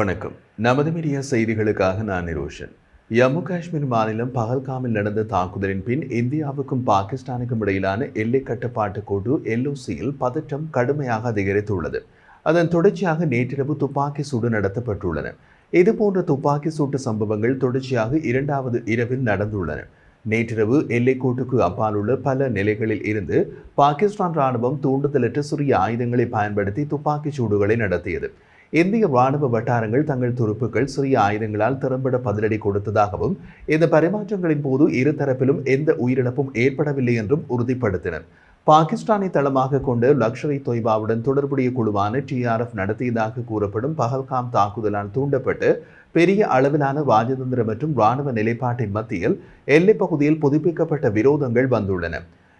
வணக்கம். நமது மீடியா செய்திகளுக்காக நான் நிரோஷன். ஜம்மு காஷ்மீர் மாநிலம் பகல்காமில் நடந்த தாக்குதலின் பின் இந்தியாவுக்கும் பாகிஸ்தானுக்கும் இடையிலான எல்லை கட்டுப்பாட்டு கோடு எல்ஓசியில் பதற்றம் கடுமையாக அதிகரித்துள்ளது. அதன் தொடர்ச்சியாக நேற்றிரவு துப்பாக்கி சூடு நடத்தப்பட்டுள்ளன. இதுபோன்ற துப்பாக்கி சூட்டு சம்பவங்கள் தொடர்ச்சியாக இரண்டாவது இரவில் நடந்துள்ளன. நேற்றிரவு எல்லைக்கோட்டுக்கு அப்பாலுள்ள பல நிலைகளில் இருந்து பாகிஸ்தான் ராணுவம் தூண்டுதலற்ற சிறிய ஆயுதங்களை பயன்படுத்தி துப்பாக்கிச் சூடுகளை நடத்தியது. இந்திய ராணுவ வட்டாரங்கள் தங்கள் துருப்புக்கள் சிறிய ஆயுதங்களால் திறம்பட பதிலடி கொடுத்ததாகவும் இந்த பரிமாற்றங்களின் போது இரு தரப்பிலும் எந்த உயிரிழப்பும் ஏற்படவில்லை என்றும் உறுதிப்படுத்தினர். பாகிஸ்தானை தளமாக கொண்டு லக்ஷர் தொய்பாவுடன் தொடர்புடைய குழுவான டிஆர்எஃப் நடத்தியதாக கூறப்படும் பஹல்காம் தாக்குதலால் தூண்டப்பட்டு பெரிய அளவிலான ராஜதந்திர மற்றும் ராணுவ நிலைப்பாட்டின் மத்தியில் எல்லைப் பகுதியில் புதுப்பிக்கப்பட்ட விரோதங்கள் வந்துள்ளன.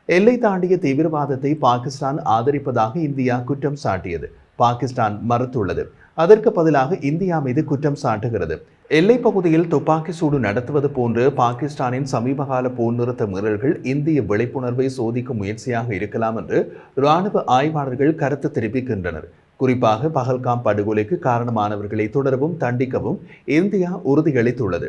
எல்லை தாண்டிய தீவிரவாதத்தை பாகிஸ்தான் ஆதரிப்பதாக இந்தியா குற்றம் சாட்டியது. பாகிஸ்தான் மறுத்துள்ளது. அதற்கு பதிலாக இந்தியா மீது குற்றம் சாட்டுகிறது. எல்லைப் பகுதியில் துப்பாக்கி சூடு நடத்துவது போன்று பாகிஸ்தானின் சமீபகால போர்நிறுத்த மீறல்கள் இந்திய விழிப்புணர்வை சோதிக்கும் முயற்சியாக இருக்கலாம் என்று இராணுவ ஆய்வாளர்கள் கருத்து தெரிவிக்கின்றனர். குறிப்பாக பகல்காம் படுகொலைக்கு காரணமானவர்களை தொடரவும் தண்டிக்கவும் இந்தியா உறுதியளித்துள்ளது.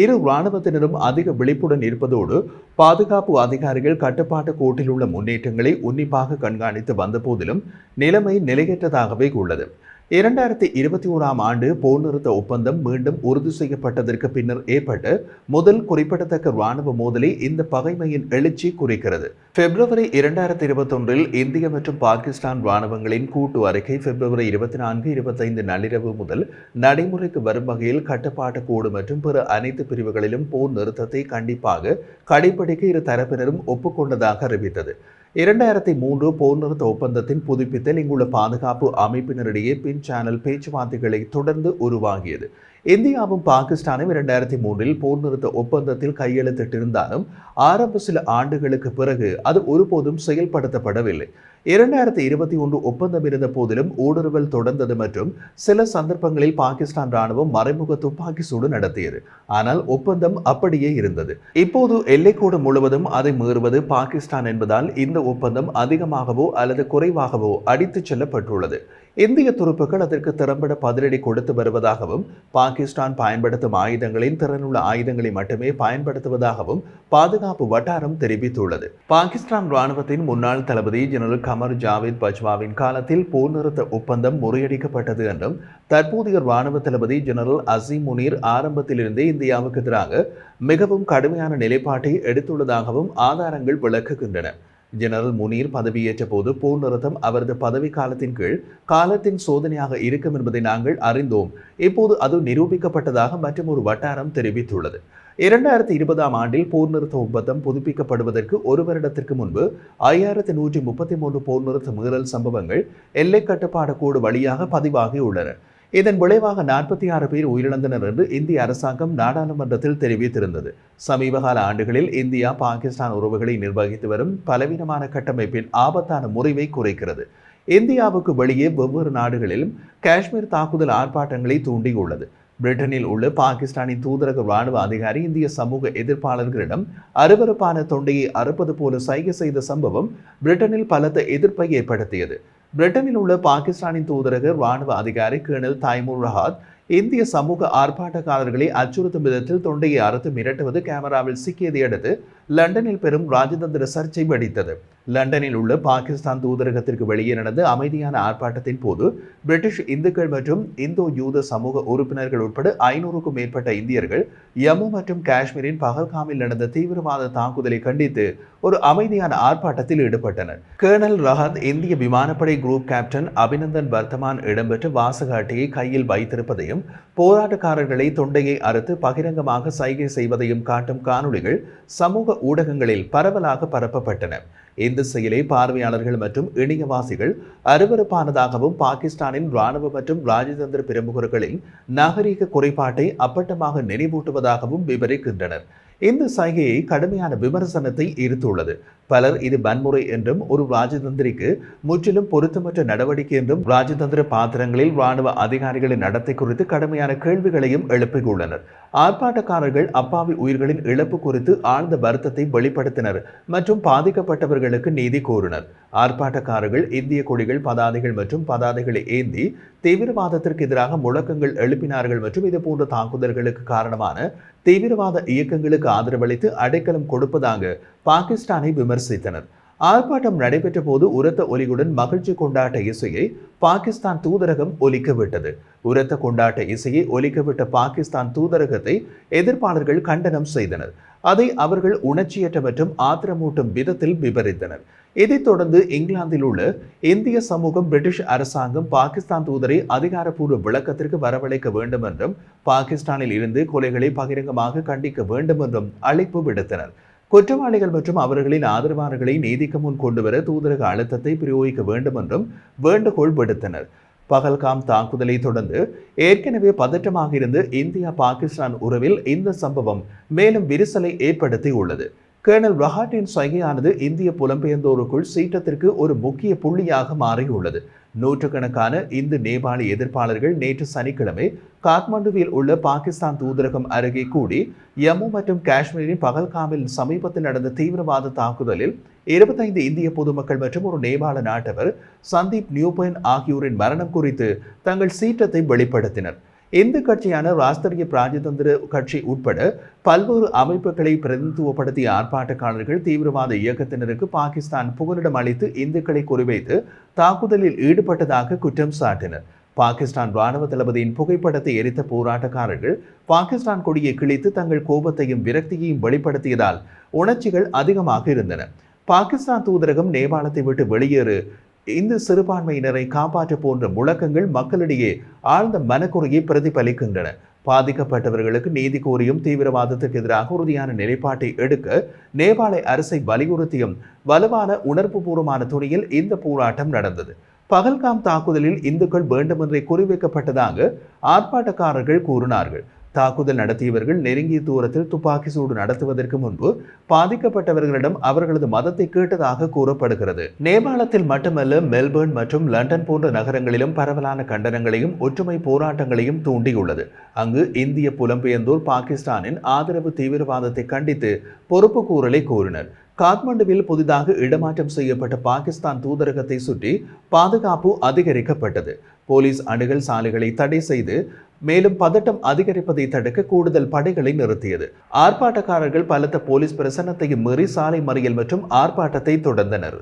இரு இராணுவத்தினரும் அதிக விழிப்புடன் இருப்பதோடு பாதுகாப்பு அதிகாரிகள் கட்டுப்பாட்டு கோட்டில் உள்ள முன்னேற்றங்களை உன்னிப்பாக கண்காணித்து வந்த போதிலும் நிலைமை நிலையற்றதாகவே உள்ளது. இரண்டாயிரத்தி இருபத்தி ஓராம் ஆண்டு போர் நிறுத்த ஒப்பந்தம் மீண்டும் உறுதி செய்யப்பட்டதற்கு பின்னர் ஏற்பட்ட முதல் குறிப்பிடத்தக்க ராணுவ மோதலை இந்த பகைமையின் எழுச்சி குறிக்கிறது. பிப்ரவரி இரண்டாயிரத்தி இருபத்தொன்றில் இந்திய மற்றும் பாகிஸ்தான் ராணுவங்களின் கூட்டு அறிக்கை பிப்ரவரி இருபத்தி நான்கு இருபத்தைந்து நள்ளிரவு முதல் நடைமுறைக்கு வரும் வகையில் கட்டுப்பாட்டு கூடு மற்றும் பிற அனைத்து பிரிவுகளிலும் போர் நிறுத்தத்தை கண்டிப்பாக கடைபிடிக்க இரு தரப்பினரும் ஒப்புக்கொண்டதாக அறிவித்தது. இரண்டாயிரத்தி மூன்று போர் நிறுத்த ஒப்பந்தத்தின் புதுப்பித்தல் இங்குள்ள பாதுகாப்பு அமைப்பினரிடையே பின் சேனல் பேச்சுவார்த்தைகளை தொடர்ந்து உருவாகியது. இந்தியாவும் பாகிஸ்தானும் இரண்டாயிரத்தி மூன்றில் போர் நிறுத்த ஒப்பந்தத்தில் கையெழுத்திட்டிருந்தாலும் ஆரம்ப சில ஆண்டுகளுக்கு பிறகு அது ஒருபோதும் செயல்படுத்தப்படவில்லை. இரண்டாயிரத்தி இருபத்தி ஒன்று ஒப்பந்தம் இருந்த போதிலும் ஊடுருவல் தொடர்ந்தது மற்றும் சில சந்தர்ப்பங்களில் பாகிஸ்தான் ராணுவம் மறைமுக துப்பாக்கி சூடு நடத்தியது. ஆனால் ஒப்பந்தம் அப்படியே இருந்தது. இப்போது எல்லைக்கோடு முழுவதும் அதை மீறுவது பாகிஸ்தான் என்பதால் இந்த ஒப்பந்தம் அதிகமாகவோ அல்லது குறைவாகவோ அடித்துச் செல்லப்பட்டுள்ளது. இந்திய துருப்புக்கள் அதற்கு திறம்பட பதிலடி கொடுத்து வருவதாகவும் பாகிஸ்தான் பயன்படுத்தும் ஆயுதங்களின் திறனுள்ள ஆயுதங்களை மட்டுமே பயன்படுத்துவதாகவும் பாதுகாப்பு வட்டாரம் தெரிவித்துள்ளது. பாகிஸ்தான் ராணுவத்தின் முன்னாள் தளபதி ஜெனரல் கமர் ஜாவேத் பஜ்வாவின் காலத்தில் போர் நிறுத்த ஒப்பந்தம் முறியடிக்கப்பட்டது என்றும் தற்போதைய ராணுவ தளபதி ஜெனரல் அசீம் முனீர் ஆரம்பத்திலிருந்தே இந்தியாவுக்கு எதிராக மிகவும் கடுமையான நிலைப்பாட்டை எடுத்துள்ளதாகவும் ஆதாரங்கள் விளக்குகின்றன. ஜெனரல் முனீர் பதவியேற்ற போது போர் நிறுத்தம் அவரது பதவி காலத்தின் கீழ் காலத்தின் சோதனையாக இருக்கும் என்பதை நாங்கள் அறிந்தோம். இப்போது அது நிரூபிக்கப்பட்டதாக மற்றும் ஒரு வட்டாரம் தெரிவித்துள்ளது. இரண்டாயிரத்தி இருபதாம் ஆண்டில் போர் நிறுத்த ஒப்பந்தம் புதுப்பிக்கப்படுவதற்கு ஒரு வருடத்திற்கு முன்பு ஐயாயிரத்தி நூற்றி முப்பத்தி மூன்று போர் நிறுத்த மீறல் சம்பவங்கள் எல்லை கட்டுப்பாடு கோடு வழியாக பதிவாகியுள்ளன இதன் விளைவாக நாற்பத்தி ஆறு பேர் உயிரிழந்தனர் என்று இந்திய அரசாங்கம் நாடாளுமன்றத்தில் தெரிவித்திருந்தது. சமீபகால ஆண்டுகளில் இந்தியா பாகிஸ்தான் உறவுகளை நிர்வகித்து வரும் பலவீனமான கட்டமைப்பின் ஆபத்தான முறிவை குறைக்கிறது. இந்தியாவுக்கு வெளியே வெவ்வேறு நாடுகளிலும் காஷ்மீர் தாக்குதல் ஆர்ப்பாட்டங்களை தூண்டியுள்ளது. பிரிட்டனில் உள்ள பாகிஸ்தானின் தூதரக ராணுவ அதிகாரி இந்திய சமூக எதிர்ப்பாளர்களிடம் அருவறுப்பான தொண்டையை அறுப்பது போல சைகை செய்த சம்பவம் பிரிட்டனில் பலத்த எதிர்ப்பை ஏற்படுத்தியது. பிரிட்டனில் உள்ள பாகிஸ்தானின் தூதரக ராணுவ அதிகாரி கேர்னல் தாய்மூர் ரஹாத் இந்திய சமூக ஆர்ப்பாட்டக்காரர்களை அச்சுறுத்தும் விதத்தில் தொண்டையை அறுத்து மிரட்டுவது கேமராவில் சிக்கியதை அடுத்து லண்டனில் பெரும் ராஜதந்திர சர்ச்சை வெடித்தது. லண்டனில் உள்ள பாகிஸ்தான் தூதரகத்திற்கு வெளியே நடந்த அமைதியான ஆர்ப்பாட்டத்தின் போது பிரிட்டிஷ் இந்துக்கள் மற்றும் இந்தோ யூத சமூக உறுப்பினர்கள் உட்பட ஐநூறுக்கும் மேற்பட்ட இந்தியர்கள் யம்மு மற்றும் காஷ்மீரின் பகல்காமில் நடந்த தீவிரவாத தாக்குதலை கண்டித்து ஒரு அமைதியான ஆர்ப்பாட்டத்தில் ஈடுபட்டனர். கேர்னல் ரஹத் இந்திய விமானப்படை குரூப் கேப்டன் அபிநந்தன் வர்த்தமான் இடம்பெற்ற வாசகாட்டியை கையில் வைத்திருப்பதையும் போராட்டக்காரர்களை தொண்டையை அறுத்து பகிரங்கமாக சைகை செய்வதையும் காட்டும் காணொளிகள் சமூக ஊடகங்களில் பரவலாக பரப்பப்பட்டன. இந்த செயலை பார்வையாளர்கள் மற்றும் இணையவாசிகள் அருவறுப்பானதாகவும் பாகிஸ்தானின் ராணுவ மற்றும் ராஜதந்திர பிரமுகர்களின் நாகரிக குறைபாட்டை அப்பட்டமாக நினைவூட்டுவதாகவும் விவரிக்கின்றனர். இந்த சைகையை கடுமையான விமர்சனத்தை ஈர்த்துள்ளது. பலர் இது வன்முறை என்றும் ஒரு ராஜதந்திரிக்கு முற்றிலும் பொருத்தமற்ற நடவடிக்கை என்றும் ராஜதந்திர பாத்திரங்களில் ராணுவ அதிகாரிகளின் நடத்தை குறித்து கடுமையான கேள்விகளையும் எழுப்பியுள்ளனர். ஆர்ப்பாட்டக்காரர்கள் அப்பாவி உயிர்களின் இழப்பு குறித்து ஆழ்ந்த வருத்தத்தை வெளிப்படுத்தினர் மற்றும் பாதிக்கப்பட்டவர்களுக்கு நீதி கோரினர். ஆர்ப்பாட்டக்காரர்கள் இந்திய கொடிகள் பதாதைகள் மற்றும் பதாதைகளை ஏந்தி தீவிரவாதத்திற்கு எதிராக முழக்கங்கள் எழுப்பினார்கள் மற்றும் இதுபோன்ற தாக்குதல்களுக்கு காரணமான தீவிரவாத இயக்கங்களுக்கு ஆதரவளித்து அடைக்கலம் கொடுப்பதாக பாகிஸ்தானை விமர்சித்தனர். ஆர்ப்பாட்டம் நடைபெற்ற போது உரத்த ஒலியுடன் மகிழ்ச்சி கொண்டாட்ட இசையை பாகிஸ்தான் தூதரகம் ஒலிக்கவிட்டது உரத்த கொண்டாட்ட இசையை ஒலிக்கவிட்ட பாகிஸ்தான் தூதரகத்தை எதிர்ப்பாளர்கள் கண்டனம் செய்தனர். அதை அவர்கள் உணர்ச்சியற்ற மற்றும் ஆத்திரமூட்டும் விதத்தில் விவரித்தனர் இதைத் தொடர்ந்து இங்கிலாந்தில் உள்ள இந்திய சமூகம் பிரிட்டிஷ் அரசாங்கம் பாகிஸ்தான் தூதரை அதிகாரப்பூர்வ விளக்கத்திற்கு வரவழைக்க வேண்டும் என்றும் பாகிஸ்தானில் இருந்து கொலைகளை பகிரங்கமாக கண்டிக்க வேண்டும் என்றும் அழைப்பு விடுத்தனர். குற்றவாளிகள் மற்றும் அவர்களின் ஆதரவாளர்களை நீதிக்கு முன் கொண்டுவர தூதரக அழுத்தத்தை பிரயோகிக்க வேண்டும் என்றும் வேண்டுகோள் விடுத்தனர். பகல்காம் தாக்குதலை தொடர்ந்து ஏற்கனவே பதற்றமாக இருந்து இந்தியா பாகிஸ்தான் உறவில் இந்த சம்பவம் மேலும் விரிசலை ஏற்படுத்தி உள்ளது கேர்னல் ரஹாட்டின் சைகையானது இந்திய புலம்பெயர்ந்தோருக்குள் சீற்றத்திற்கு ஒரு முக்கிய புள்ளியாக மாறியுள்ளது. நூற்றுக்கணக்கான இந்து நேபாளி எதிர்ப்பாளர்கள் நேற்று சனிக்கிழமை காத்மண்டுவில் உள்ள பாகிஸ்தான் தூதரகம் அருகே கூடி யம்மு மற்றும் காஷ்மீரின் பகல்காமில் சமீபத்தில் நடந்த தீவிரவாத தாக்குதலில் இருபத்தைந்து இந்திய பொதுமக்கள் மற்றும் ஒரு நேபாள நாட்டவர் சந்தீப் நியூபென் ஆகியோரின் மரணம் குறித்து தங்கள் சீற்றத்தை வெளிப்படுத்தினர். இந்து கட்சியான ராஷ்டிரிய பிராஜதந்திர கட்சி உட்பட பல்வேறு அமைப்புகளை பிரதிநிதித்துவப்படுத்திய ஆர்ப்பாட்டக்காரர்கள் தீவிரவாத இயக்கத்தினருக்கு பாகிஸ்தான் புகலிடம் அளித்து இந்துக்களை குறிவைத்து தாக்குதலில் ஈடுபட்டதாக குற்றம் சாட்டினர். பாகிஸ்தான் ராணுவ தளபதியின் புகைப்படத்தை எரித்த போராட்டக்காரர்கள் பாகிஸ்தான் கொடியை கிழித்து தங்கள் கோபத்தையும் விரக்தியையும் வெளிப்படுத்தியதால் உணர்ச்சிகள் அதிகமாக இருந்தன. பாகிஸ்தான் தூதரகம் நேபாளத்தை விட்டு வெளியேறு இந்து சிறுபான்மையினரை காப்பாற்ற போன்ற முழக்கங்கள் மக்களிடையே ஆழ்ந்த மனக்குறையை பிரதிபலிக்கின்றன. பாதிக்கப்பட்டவர்களுக்கு நீதி கோரியும் தீவிரவாதத்துக்கு எதிராக உறுதியான நிலைப்பாட்டை எடுக்க நேபாள அரசை வலியுறுத்தியும் வலுவான உணர்வுபூர்வமான துணியில் இந்த போராட்டம் நடந்தது. பகல்காம் தாக்குதலில் இந்துக்கள் வேண்டுமென்றே குறிவைக்கப்பட்டதாக ஆர்ப்பாட்டக்காரர்கள் கூறினார்கள். தாக்குதல் நடத்தியவர்கள் நெருங்கிய தூரத்தில் துப்பாக்கி சூடு நடத்துவதற்கு முன்பு பாதிக்கப்பட்டவர்களிடம் அவர்களது மதத்தை கேட்டதாக கூறப்படுகிறது. நேபாளத்தில் மட்டுமல்ல மெல்பர்ன் மற்றும் லண்டன் போன்ற நகரங்களிலும் பரவலான கண்டனங்களையும் ஒற்றுமை போராட்டங்களையும் தூண்டியுள்ளது. அங்கு இந்திய புலம்பெயர்ந்தோர் பாகிஸ்தானின் ஆதரவு தீவிரவாதத்தை கண்டித்து பொறுப்பு கூறலை கூறினர் காத்மண்டுவில் புதிதாக இடமாற்றம் செய்யப்பட்ட பாகிஸ்தான் தூதரகத்தை சுற்றி பாதுகாப்பு அதிகரிக்கப்பட்டது. போலீஸ் அணுகல் சாலைகளை தடை செய்து மேலும் பதட்டம் அதிகரிப்பதை தடுக்க கூடுதல் படைகளை நிறுத்தியது. ஆர்ப்பாட்டக்காரர்கள் பலத்த போலீஸ் பிரசன்னத்தையும் மீறி சாலை மறியல் மற்றும் ஆர்ப்பாட்டத்தை தொடர்ந்தனர்.